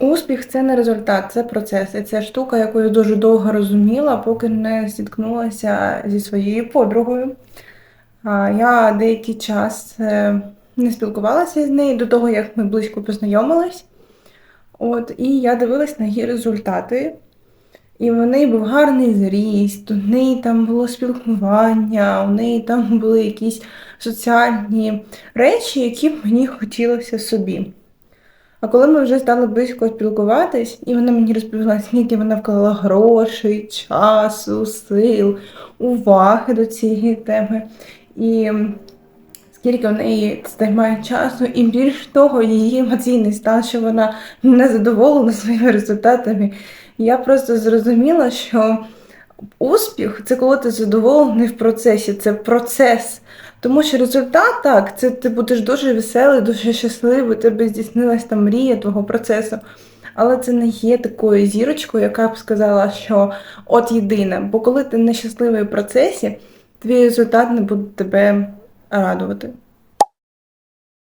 Успіх це не результат, це процес. І це штука, яку я дуже довго розуміла, поки не зіткнулася зі своєю подругою. Я деякий час е, не спілкувалася з нею до того, як ми близько познайомились. От, і я дивилась на її результати. І в неї був гарний зріст, у неї там було спілкування, у неї там були якісь соціальні речі, які мені хотілося собі. А коли ми вже стали близько спілкуватись, і вона мені розповіла, скільки вона вклала грошей, часу, сил, уваги до цієї теми, і скільки в неї займає часу, і більш того, її емоційний стан, що вона не задоволена своїми результатами. Я просто зрозуміла, що успіх це коли ти задоволений в процесі, це процес. Тому що результат так, це ти будеш дуже веселий, дуже щасливий, тебе здійснилась там мрія твого процесу. Але це не є такою зірочкою, яка б сказала, що от єдине. Бо коли ти нещасливий в процесі, твій результат не буде тебе радувати.